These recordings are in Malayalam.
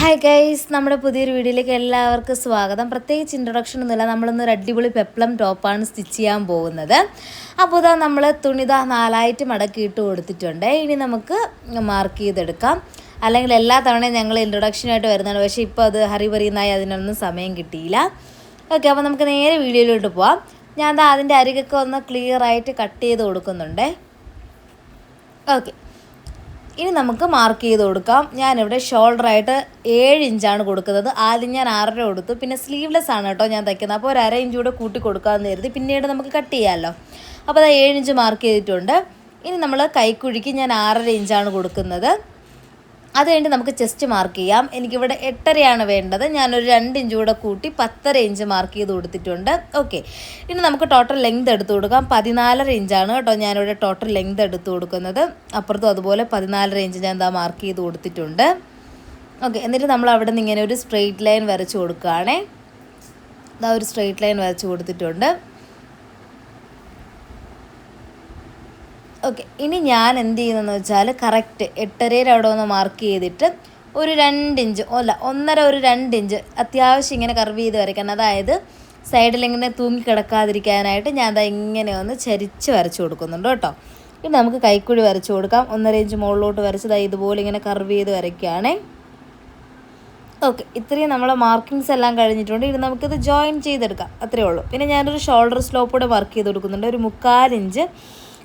ഹായ് ഗൈസ് നമ്മുടെ പുതിയൊരു വീഡിയോയിലേക്ക് എല്ലാവർക്കും സ്വാഗതം. പ്രത്യേകിച്ച് ഇൻട്രൊഡക്ഷൻ ഒന്നുമില്ല. നമ്മളൊന്നൊരു അടിപൊളി പെപ്ലം ടോപ്പാണ് സ്റ്റിച്ച് ചെയ്യാൻ പോകുന്നത്. അപ്പോൾ ഇതാ നമ്മൾ തുണിത നാലായിട്ട് മടക്കി ഇട്ട് കൊടുത്തിട്ടുണ്ട്. ഇനി നമുക്ക് മാർക്ക് ചെയ്തെടുക്കാം. അല്ലെങ്കിൽ എല്ലാ തവണയും ഞങ്ങൾ ഇൻട്രൊഡക്ഷനായിട്ട് വരുന്നതാണ്. പക്ഷേ ഇപ്പോൾ അത് ഹറിബറിയുന്നായി അതിനൊന്നും സമയം കിട്ടിയില്ല. ഓക്കെ അപ്പോൾ നമുക്ക് നേരെ വീഡിയോയിലോട്ട് പോവാം. ഞാൻ അതിന്റെ അരികൊക്കെ ഒന്ന് ക്ലിയറായിട്ട് കട്ട് ചെയ്ത് കൊടുക്കുന്നുണ്ട്. ഓക്കെ ഇനി നമുക്ക് മാർക്ക് ചെയ്ത് കൊടുക്കാം. ഞാനിവിടെ ഷോൾഡറായിട്ട് ഏഴ് ഇഞ്ചാണ് കൊടുക്കുന്നത്. ആദ്യം ഞാൻ ആറര കൊടുത്തു. പിന്നെ സ്ലീവ്ലെസ് ആണ് കേട്ടോ ഞാൻ തയ്ക്കുന്നത്. അപ്പോൾ ഒരു അര ഇഞ്ച് കൂടെ കൂട്ടി കൊടുക്കാമെന്ന് കരുതി പിന്നീട് നമുക്ക് കട്ട് ചെയ്യാമല്ലോ. അപ്പോൾ അത് ഏഴ് ഇഞ്ച് മാർക്ക് ചെയ്തിട്ടുണ്ട്. ഇനി നമ്മൾ കൈക്കുഴിക്ക് ഞാൻ ആറര ഇഞ്ചാണ് കൊടുക്കുന്നത്. അത് കഴിഞ്ഞ് നമുക്ക് ചെസ്റ്റ് മാർക്ക് ചെയ്യാം. എനിക്കിവിടെ എട്ടരയാണ് വേണ്ടത്. ഞാനൊരു രണ്ട് ഇഞ്ച് കൂടെ കൂട്ടി പത്തര ഇഞ്ച് മാർക്ക് ചെയ്ത് കൊടുത്തിട്ടുണ്ട്. ഓക്കെ ഇനി നമുക്ക് ടോട്ടൽ ലെങ്ത് എടുത്തു കൊടുക്കാം. പതിനാലര ഇഞ്ചാണ് കേട്ടോ ഞാനിവിടെ ടോട്ടൽ ലെങ്ത് എടുത്തു കൊടുക്കുന്നത്. അപ്പുറത്തും അതുപോലെ പതിനാലര ഇഞ്ച് ഞാൻ എന്താ മാർക്ക് ചെയ്ത് കൊടുത്തിട്ടുണ്ട്. ഓക്കെ എന്നിട്ട് നമ്മൾ അവിടെ നിന്ന് ഇങ്ങനെ ഒരു സ്ട്രെയിറ്റ് ലൈൻ വരച്ച് കൊടുക്കുകയാണേ. ഇതാ ഒരു സ്ട്രെയിറ്റ് ലൈൻ വരച്ച് കൊടുത്തിട്ടുണ്ട്. ഓക്കെ ഇനി ഞാൻ എന്ത് ചെയ്യുന്നതെന്ന് വെച്ചാൽ കറക്റ്റ് എട്ടരയിൽ അവിടെ ഒന്ന് മാർക്ക് ചെയ്തിട്ട് ഒരു രണ്ട് ഇഞ്ച് അല്ല ഒന്നര ഒരു രണ്ട് ഇഞ്ച് അത്യാവശ്യം ഇങ്ങനെ കർവ് ചെയ്ത് വരയ്ക്കണം. അതായത് സൈഡിൽ ഇങ്ങനെ തൂങ്ങി കിടക്കാതിരിക്കാനായിട്ട് ഞാൻ അതാ ഇങ്ങനെ ഒന്ന് ചരിച്ച് വരച്ച് കൊടുക്കുന്നുണ്ട് കേട്ടോ. ഇനി നമുക്ക് കൈക്കുഴി വരച്ച് കൊടുക്കാം. ഒന്നര ഇഞ്ച് മുകളിലോട്ട് വരച്ചത് ഇതുപോലെ ഇങ്ങനെ കർവ് ചെയ്ത് വരയ്ക്കുകയാണേ. ഓക്കെ ഇത്രയും നമ്മളെ മാർക്കിങ്സ് എല്ലാം കഴിഞ്ഞിട്ടുണ്ട്. ഇനി നമുക്കിത് ജോയിൻ ചെയ്തെടുക്കാം. അത്രയേ ഉള്ളൂ. പിന്നെ ഞാനൊരു ഷോൾഡർ സ്ലോപ്പ് കൂടെ വർക്ക് ചെയ്ത് കൊടുക്കുന്നുണ്ട്. ഒരു മുക്കാൽ ഇഞ്ച്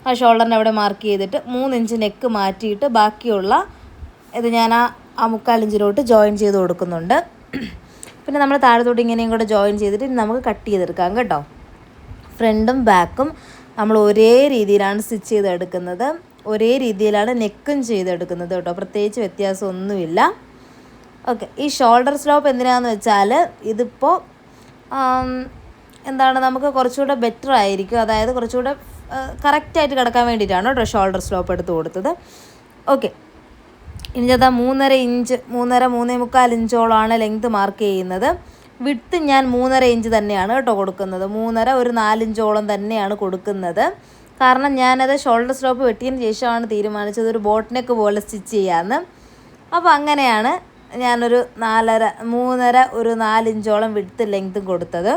ആ ഷോൾഡറിന്റെ അവിടെ മാർക്ക് ചെയ്തിട്ട് മൂന്ന് ഇഞ്ച് നെക്ക് മാറ്റിയിട്ട് ബാക്കിയുള്ള ഇത് ഞാൻ ആ ആ മുക്കാലിഞ്ചിലോട്ട് ജോയിൻ ചെയ്ത് കൊടുക്കുന്നുണ്ട്. പിന്നെ നമ്മൾ താഴത്തോട്ട് ഇങ്ങനെയും കൂടെ ജോയിൻ ചെയ്തിട്ട് നമുക്ക് കട്ട് ചെയ്തെടുക്കാം കേട്ടോ. ഫ്രണ്ടും ബാക്കും നമ്മൾ ഒരേ രീതിയിലാണ് സ്റ്റിച്ച് ചെയ്തെടുക്കുന്നത്. ഒരേ രീതിയിലാണ് നെക്കും ചെയ്തെടുക്കുന്നത് കേട്ടോ. പ്രത്യേകിച്ച് വ്യത്യാസമൊന്നുമില്ല. ഓക്കെ ഈ ഷോൾഡർ സ്ലോപ്പ് എന്തിനാണെന്ന് വെച്ചാൽ ഇതിപ്പോൾ എന്താണ് നമുക്ക് കുറച്ചുകൂടെ ബെറ്റർ ആയിരിക്കും. അതായത് കുറച്ചുകൂടെ കറക്റ്റായിട്ട് കിടക്കാൻ വേണ്ടിയിട്ടാണ് കേട്ടോ ഷോൾഡർ സ്ലോപ്പ് എടുത്ത് കൊടുത്തത്. ഓക്കെ ഇനി ചേട്ടാ മൂന്നര ഇഞ്ച് മൂന്നര മൂന്നേ മുക്കാൽ ഇഞ്ചോളമാണ് ലെങ്ത് മാർക്ക് ചെയ്യുന്നത്. വിട്ട് ഞാൻ മൂന്നര ഇഞ്ച് തന്നെയാണ് കേട്ടോ കൊടുക്കുന്നത്. മൂന്നര ഒരു നാലിഞ്ചോളം തന്നെയാണ് കൊടുക്കുന്നത്. കാരണം ഞാനത് ഷോൾഡർ സ്ലോപ്പ് വെട്ടിയതിന് ശേഷമാണ് തീരുമാനിച്ചത്. ഒരു ബോട്ട് നെക്ക് പോലെ സ്റ്റിച്ച് ചെയ്യാമെന്ന് അപ്പോൾ അങ്ങനെയാണ് ഞാനൊരു നാലര മൂന്നര ഒരു നാലിഞ്ചോളം വിടുത്ത് ലെങ്ത്തും കൊടുത്തത്.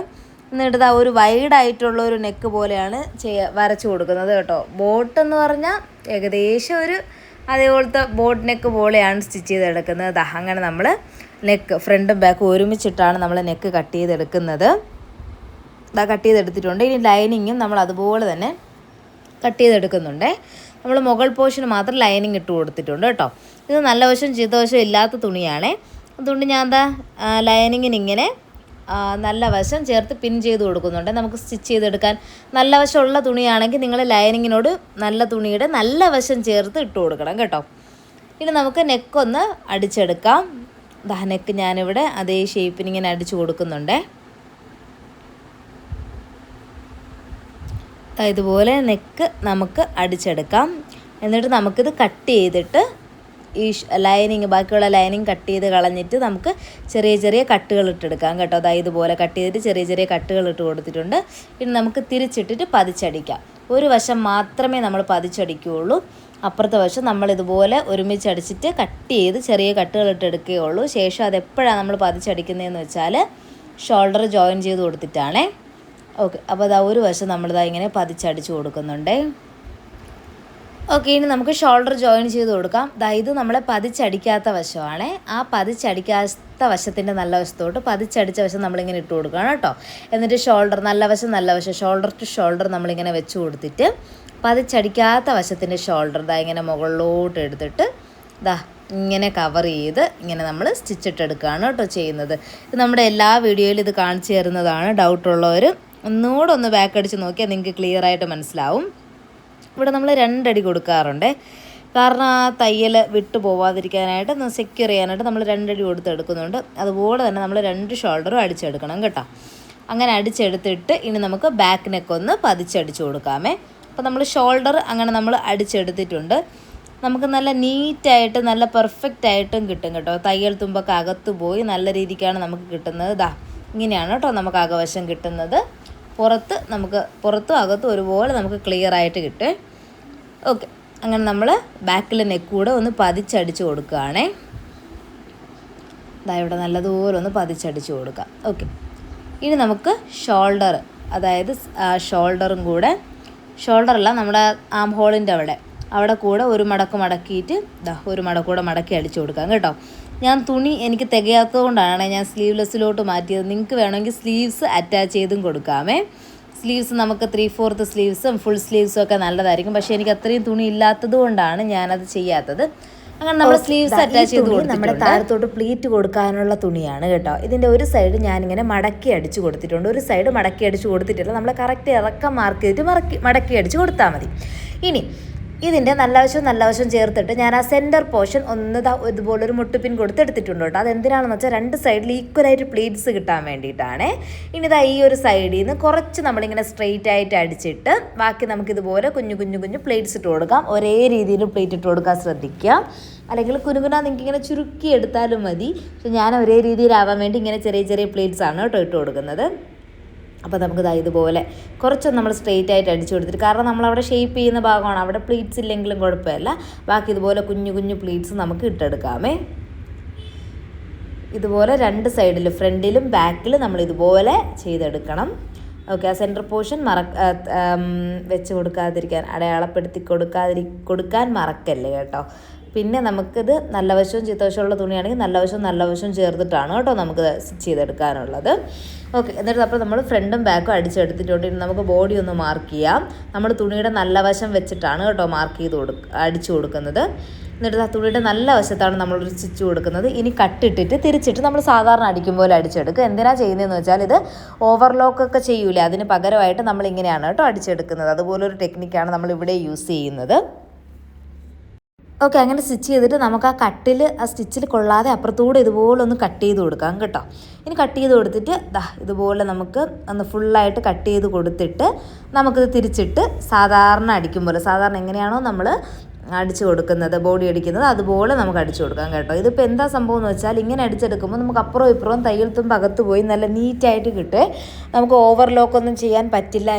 എന്നിട്ട് ആ ഒരു വൈഡായിട്ടുള്ള ഒരു നെക്ക് പോലെയാണ് ചെയ്യ വരച്ചു കൊടുക്കുന്നത് കേട്ടോ. ബോട്ട് എന്ന് പറഞ്ഞാൽ ഏകദേശം ഒരു അതേപോലത്തെ ബോട്ട് നെക്ക് പോലെയാണ് സ്റ്റിച്ച് ചെയ്തെടുക്കുന്നത്. അങ്ങനെ നമ്മൾ നെക്ക് ഫ്രണ്ടും ബാക്കും ഒരുമിച്ചിട്ടാണ് നമ്മൾ നെക്ക് കട്ട് ചെയ്തെടുക്കുന്നത്. ഇതാ കട്ട് ചെയ്തെടുത്തിട്ടുണ്ട്. ഇനി ലൈനിങ്ങും നമ്മൾ അതുപോലെ തന്നെ കട്ട് ചെയ്തെടുക്കുന്നുണ്ട്. നമ്മൾ മുകൾ പോർഷന് മാത്രം ലൈനിങ് ഇട്ട് കൊടുത്തിട്ടുണ്ട് കേട്ടോ. ഇത് നല്ല വശം ചീത്ത വശം ഇല്ലാത്ത തുണിയാണേ. അതുകൊണ്ട് ഞാൻ എന്താ ലൈനിങ്ങിന് ഇങ്ങനെ നല്ല വശം ചേർത്ത് പിൻ ചെയ്ത് കൊടുക്കുന്നുണ്ട്. നമുക്ക് സ്റ്റിച്ച് ചെയ്തെടുക്കാൻ നല്ല വശമുള്ള തുണിയാണെങ്കിൽ നിങ്ങൾ ലൈനിങ്ങിനോട് നല്ല തുണിയുടെ നല്ല വശം ചേർത്ത് ഇട്ട് കൊടുക്കണം കേട്ടോ. ഇനി നമുക്ക് നെക്കൊന്ന് അടിച്ചെടുക്കാം. ദാ നെക്ക് ഞാനിവിടെ അതേ ഷേപ്പിന് ഇങ്ങനെ അടിച്ചു കൊടുക്കുന്നുണ്ടേ. ഇതുപോലെ നെക്ക് നമുക്ക് അടിച്ചെടുക്കാം. എന്നിട്ട് നമുക്കിത് കട്ട് ചെയ്തിട്ട് ഈ ലൈനിങ് ബാക്കിയുള്ള ലൈനിങ് കട്ട് ചെയ്ത് കളഞ്ഞിട്ട് നമുക്ക് ചെറിയ ചെറിയ കട്ടുകൾ ഇട്ടെടുക്കാം കേട്ടോ. അതായത് ഇതുപോലെ കട്ട് ചെയ്തിട്ട് ചെറിയ ചെറിയ കട്ടുകൾ ഇട്ട് കൊടുത്തിട്ടുണ്ട്. ഇനി നമുക്ക് തിരിച്ചിട്ടിട്ട് പതിച്ചടിക്കാം. ഒരു വശം മാത്രമേ നമ്മൾ പതിച്ചടിക്കുകയുള്ളൂ. അപ്പുറത്തെ വശം നമ്മൾ ഇതുപോലെ ഒരുമിച്ച് അടിച്ചിട്ട് കട്ട് ചെയ്ത് ചെറിയ കട്ടുകൾ ഇട്ടെടുക്കുകയുള്ളൂ ശേഷം അതെപ്പോഴാണ് നമ്മൾ പതിച്ചടിക്കുന്നതെന്ന് വെച്ചാൽ ഷോൾഡർ ജോയിൻ ചെയ്ത് കൊടുത്തിട്ടാണേ. ഓക്കെ. അപ്പോൾ അതാ ഒരു വശം നമ്മളിതാ ഇങ്ങനെ പതിച്ചടിച്ച് കൊടുക്കുന്നുണ്ടേ. ഓക്കെ ഇനി നമുക്ക് ഷോൾഡർ ജോയിൻ ചെയ്ത് കൊടുക്കാം. ഇത് നമ്മളെ പതിച്ചടിക്കാത്ത വശമാണ്. ആ പതിച്ചടിക്കാത്ത വശത്തിന്റെ നല്ല വശത്തോട്ട് പതിച്ചടിച്ച വശം നമ്മളിങ്ങനെ ഇട്ട് കൊടുക്കണം കേട്ടോ. എന്നിട്ട് ഷോൾഡർ നല്ല വശം നല്ല വശം ഷോൾഡർ ടു ഷോൾഡർ നമ്മളിങ്ങനെ വെച്ച് കൊടുത്തിട്ട് പതിച്ചടിക്കാത്ത വശത്തിന്റെ ഷോൾഡർ ഇതാ ഇങ്ങനെ മുകളിലോട്ട് എടുത്തിട്ട് ഇതാ ഇങ്ങനെ കവർ ചെയ്ത് ഇങ്ങനെ നമ്മൾ സ്റ്റിച്ചിട്ടെടുക്കുകയാണ് കേട്ടോ ചെയ്യുന്നത്. ഇത് നമ്മുടെ എല്ലാ വീഡിയോയിലും ഇത് കാണിച്ചു തരുന്നതാണ്. ഡൗട്ടുള്ളവർ ഒന്നുകൂടെ ഒന്ന് ബാക്ക് അടിച്ച് നോക്കിയാൽ നിങ്ങൾക്ക് ക്ലിയർ ആയിട്ട് മനസ്സിലാവും. ഇവിടെ നമ്മൾ രണ്ടടി കൊടുക്കാറുണ്ട്. കാരണം ആ തയ്യൽ വിട്ടു പോവാതിരിക്കാനായിട്ട് സെക്യൂർ ചെയ്യാനായിട്ട് നമ്മൾ രണ്ടടി കൊടുത്തെടുക്കുന്നുണ്ട് അതുപോലെ തന്നെ നമ്മൾ രണ്ട് ഷോൾഡറും അടിച്ചെടുക്കണം കേട്ടോ. അങ്ങനെ അടിച്ചെടുത്തിട്ട് ഇനി നമുക്ക് ബാക്ക് നെക്ക് ഒന്ന് പതിച്ചടിച്ചു കൊടുക്കാമേ. അപ്പോൾ നമ്മൾ ഷോൾഡർ അങ്ങനെ നമ്മൾ അടിച്ചെടുത്തിട്ടുണ്ട്. നമുക്ക് നല്ല നീറ്റായിട്ട് നല്ല പെർഫെക്റ്റ് ആയിട്ടും കിട്ടും കേട്ടോ. തയ്യൽ തുമ്പൊക്കെ അകത്ത് പോയി നല്ല രീതിക്കാണ് നമുക്ക് കിട്ടുന്നത്. ഇതാ ഇങ്ങനെയാണ് കേട്ടോ നമുക്ക് അകവശം കിട്ടുന്നത്. പുറത്ത് നമുക്ക് പുറത്തും അകത്തും ഒരുപോലെ നമുക്ക് ക്ലിയർ ആയിട്ട് കിട്ടും. ഓക്കെ അങ്ങനെ നമ്മൾ ബാക്കിൽ നെക്കൂടെ ഒന്ന് പതിച്ചടിച്ച് കൊടുക്കുകയാണേ ഇതാ ഇവിടെ നല്ലതുപോലെ ഒന്ന് പതിച്ചടിച്ച് കൊടുക്കാം. ഓക്കെ ഇനി നമുക്ക് ഷോൾഡർ അതായത് ഷോൾഡറും കൂടെ ഷോൾഡറല്ല നമ്മുടെ ആം ഹോളിന്റെ അവിടെ. അവിടെ കൂടെ ഒരു മടക്ക് മടക്കിയിട്ട് ദാ ഒരു മടക്കൂടെ മടക്കി അടിച്ചു കൊടുക്കാം കേട്ടോ. ഞാൻ തുണി എനിക്ക് തികയാത്തത് കൊണ്ടാണ് ഞാൻ സ്ലീവ്ലെസ്സിലോട്ട് മാറ്റിയത്. നിങ്ങൾക്ക് വേണമെങ്കിൽ സ്ലീവ്സ് അറ്റാച്ച് ചെയ്തും കൊടുക്കാമേ. സ്ലീവ്സ് നമുക്ക് ത്രീ ഫോർത്ത് സ്ലീവ്സും ഫുൾ സ്ലീവ്സും ഒക്കെ നല്ലതായിരിക്കും. പക്ഷേ എനിക്ക് അത്രയും തുണി ഇല്ലാത്തത് കൊണ്ടാണ് ഞാനത് ചെയ്യാത്തത്. അങ്ങനെ നമ്മൾ സ്ലീവ്സ് അറ്റാച്ച് ചെയ്ത് നമ്മുടെ താഴത്തോട്ട് പ്ലീറ്റ് കൊടുക്കാനുള്ള തുണിയാണ് കേട്ടോ. ഇതിന്റെ ഒരു സൈഡ് ഞാനിങ്ങനെ മടക്കി അടിച്ച് കൊടുത്തിട്ടുണ്ട്. ഒരു സൈഡ് മടക്കി അടിച്ച് കൊടുത്തിട്ടില്ല. നമ്മൾ കറക്റ്റ് ഇറക്കം മാർക്ക് ചെയ്തിട്ട് മടക്കി മടക്കി അടിച്ച് കൊടുത്താൽ മതി. ഇനി ഇതിന്റെ നല്ല വശവും നല്ല വശവും ചേർത്തിട്ട് ഞാൻ ആ സെന്റർ പോർഷൻ ഒന്ന് ഇതുപോലൊരു മുട്ടുപിൻ കൊടുത്ത് എടുത്തിട്ടുണ്ട് കേട്ടോ. അതെന്തിനാണെന്ന് വെച്ചാൽ രണ്ട് സൈഡിൽ ഈക്വലായിട്ട് പ്ലീറ്റ്സ് കിട്ടാൻ വേണ്ടിയിട്ടാണ്. ഇനി ഇതാ ഈ ഒരു സൈഡിൽ നിന്ന് കുറച്ച് നമ്മളിങ്ങനെ സ്ട്രെയിറ്റ് ആയിട്ട് അടിച്ചിട്ട് ബാക്കി നമുക്കിതുപോലെ കുഞ്ഞു കുഞ്ഞു കുഞ്ഞു പ്ലേറ്റ്സ് ഇട്ട് കൊടുക്കാം. ഒരേ രീതിയിൽ പ്ലേറ്റ് ഇട്ട് കൊടുക്കാൻ ശ്രദ്ധിക്കുക. അല്ലെങ്കിൽ കുനുകുന നിങ്ങൾക്ക് ഇങ്ങനെ ചുരുക്കി എടുത്താലും മതി. പക്ഷെ ഞാൻ ഒരേ രീതിയിലാവാൻ വേണ്ടി ഇങ്ങനെ ചെറിയ ചെറിയ പ്ലേറ്റ്സ് ആണ് കേട്ടോ ഇട്ട് കൊടുക്കുന്നത്. അപ്പോൾ നമുക്ക് ഇതാ ഇതുപോലെ കുറച്ചൊന്ന് നമ്മൾ സ്ട്രെയിറ്റ് ആയിട്ട് അടിച്ചു കൊടുത്തിട്ട് കാരണം നമ്മൾ അവിടെ ഷേപ്പ് ചെയ്യുന്ന ഭാഗമാണ്. അവിടെ പ്ലീറ്റ്സ് ഇല്ലെങ്കിലും കുഴപ്പമില്ല. ബാക്കി ഇതുപോലെ കുഞ്ഞു കുഞ്ഞു പ്ലീറ്റ്സ് നമുക്ക് ഇട്ടെടുക്കാമേ. ഇതുപോലെ രണ്ട് സൈഡിൽ ഫ്രണ്ടിലും ബാക്കിലും നമ്മൾ ഇതുപോലെ ചെയ്തെടുക്കണം. ഓക്കെ ആ സെന്റർ പോർഷൻ മറക്ക വെച്ച് കൊടുക്കാതിരിക്കാൻ അടയാളപ്പെടുത്തി കൊടുക്കാതിരി കൊടുക്കാൻ മറക്കല്ലേ കേട്ടോ? പിന്നെ നമുക്കിത് നല്ല വശവും ചീത്തവശമുള്ള തുണിയാണെങ്കിൽ നല്ല വശവും നല്ല വശവും ചേർത്തിട്ടാണ് കേട്ടോ നമുക്ക് സ്റ്റിച്ച് ചെയ്തെടുക്കാനുള്ളത്. ഓക്കെ എന്നിട്ട് അപ്പോൾ നമ്മൾ ഫ്രണ്ടും ബാക്കും അടിച്ചെടുത്തിട്ടുണ്ട്. ഇനി നമുക്ക് ബോഡി ഒന്ന് മാർക്ക് ചെയ്യാം. നമ്മൾ തുണിയുടെ നല്ല വശം വെച്ചിട്ടാണ് കേട്ടോ മാർക്ക് ചെയ്ത് കൊടുക്ക അടിച്ചു കൊടുക്കുന്നത്. എന്നിട്ട് ആ തുണിയുടെ നല്ല വശത്താണ് നമ്മളൊരു സ്റ്റിച്ച് കൊടുക്കുന്നത്. ഇനി കട്ടിട്ടിട്ട് തിരിച്ചിട്ട് നമ്മൾ സാധാരണ അടിക്കും പോലെ അടിച്ചെടുക്കുക. എന്തിനാ ചെയ്യുന്നതെന്ന് വെച്ചാൽ ഇത് ഓവർലോക്ക് ഒക്കെ ചെയ്യൂലേ അതിന് പകരമായിട്ട് നമ്മൾ ഇങ്ങനെയാണ് കേട്ടോ അടിച്ചെടുക്കുന്നത്. അതുപോലൊരു ടെക്നിക്കാണ് നമ്മൾ ഇവിടെ യൂസ് ചെയ്യുന്നത്. ഓക്കെ അങ്ങനെ സ്റ്റിച്ച് ചെയ്തിട്ട് നമുക്ക് ആ കട്ടിൽ ആ സ്റ്റിച്ചിൽ കൊള്ളാതെ അപ്പുറത്തൂടെ ഇതുപോലെ ഒന്ന് കട്ട് ചെയ്ത് കൊടുക്കാം കേട്ടോ. ഇനി കട്ട് ചെയ്ത് കൊടുത്തിട്ട് ദാ ഇതുപോലെ നമുക്ക് ഒന്ന് ഫുള്ളായിട്ട് കട്ട് ചെയ്ത് കൊടുത്തിട്ട് നമുക്കിത് തിരിച്ചിട്ട് സാധാരണ അടിക്കും പോലെ സാധാരണ എങ്ങനെയാണോ നമ്മൾ അടിച്ചു കൊടുക്കുന്നത് ബോഡി അടിക്കുന്നത് അതുപോലെ നമുക്ക് അടിച്ചു കൊടുക്കാം കേട്ടോ. ഇതിപ്പോൾ എന്താ സംഭവം എന്ന് വെച്ചാൽ ഇങ്ങനെ അടിച്ചെടുക്കുമ്പോൾ നമുക്ക് അപ്പുറവും ഇപ്പുറവും തയ്യൽ തുമ്പ് അകത്ത് പോയി നല്ല നീറ്റായിട്ട് കിട്ടേ. നമുക്ക് ഓവർലോക്കൊന്നും ചെയ്യാൻ പറ്റില്ല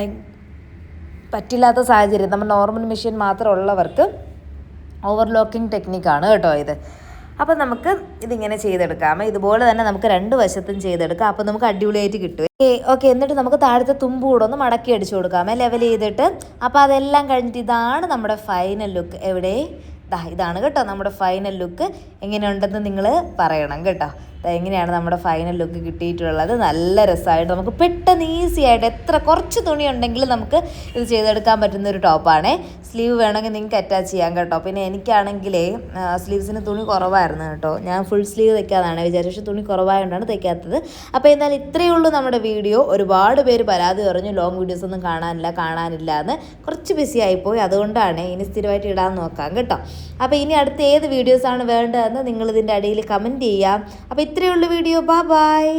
പറ്റില്ലാത്ത സാഹചര്യം. നമ്മൾ നോർമൽ മെഷീൻ മാത്രമുള്ളവർക്ക് ഓവർലോക്കിംഗ് ടെക്നിക്കാണ് കേട്ടോ ഇത്. അപ്പോൾ നമുക്ക് ഇതിങ്ങനെ ചെയ്തെടുക്കാം. ഇതുപോലെ തന്നെ നമുക്ക് രണ്ട് വശത്തും ചെയ്തെടുക്കാം. അപ്പോൾ നമുക്ക് അടിപൊളിയായിട്ട് കിട്ടും. ഓക്കെ എന്നിട്ട് നമുക്ക് താഴത്തെ തുമ്പ് കൂടെ ഒന്ന് മടക്കി അടിച്ചു കൊടുക്കാം. ലെവൽ ചെയ്തിട്ട്. അപ്പോൾ അതെല്ലാം കഴിഞ്ഞിട്ട് ഇതാണ് നമ്മുടെ ഫൈനൽ ലുക്ക് എവിടെ? ഇതാ ഇതാണ് കേട്ടോ നമ്മുടെ ഫൈനൽ ലുക്ക് എങ്ങനെയുണ്ടെന്ന് നിങ്ങൾ പറയണം കേട്ടോ. എങ്ങനെയാണ് നമ്മുടെ ഫൈനൽ ലുക്ക് കിട്ടിയിട്ടുള്ളത്? നല്ല രസമായിട്ട് നമുക്ക് പെട്ടെന്ന് ഈസി ആയിട്ട് എത്ര കുറച്ച് തുണി ഉണ്ടെങ്കിലും നമുക്ക് ഇത് ചെയ്തെടുക്കാൻ പറ്റുന്ന ഒരു ടോപ്പാണേ സ്ലീവ് വേണമെങ്കിൽ നിങ്ങൾക്ക് അറ്റാച്ച് ചെയ്യാം കേട്ടോ. പിന്നെ എനിക്കാണെങ്കിലേ സ്ലീവ്സിന് തുണി കുറവായിരുന്നു കേട്ടോ. ഞാൻ ഫുൾ സ്ലീവ് തയ്ക്കാതാണ് വിചാരിച്ചത്. പക്ഷേ തുണി കുറവായതുകൊണ്ടാണ് തയ്ക്കാത്തത്. അപ്പോൾ എന്നാൽ ഇത്രയേ ഉള്ളൂ നമ്മുടെ വീഡിയോ. ഒരുപാട് പേര് പരാതി പറഞ്ഞു ലോങ് വീഡിയോസ് ഒന്നും കാണാനില്ല കാണാനില്ല എന്ന് കുറച്ച് ബിസി ആയിപ്പോയി. അതുകൊണ്ടാണ് ഇനി സ്ഥിരമായിട്ട് ഇടാൻ നോക്കാം കേട്ടോ. അപ്പോൾ ഇനി അടുത്ത ഏത് വീഡിയോസാണ് വേണ്ടതെന്ന് നിങ്ങളിതിന്റെ അടിയിൽ കമന്റ് ചെയ്യാം. അപ്പോൾ ഇത്രയേ ഉള്ളൂ വീഡിയോ. ബാ ബായ്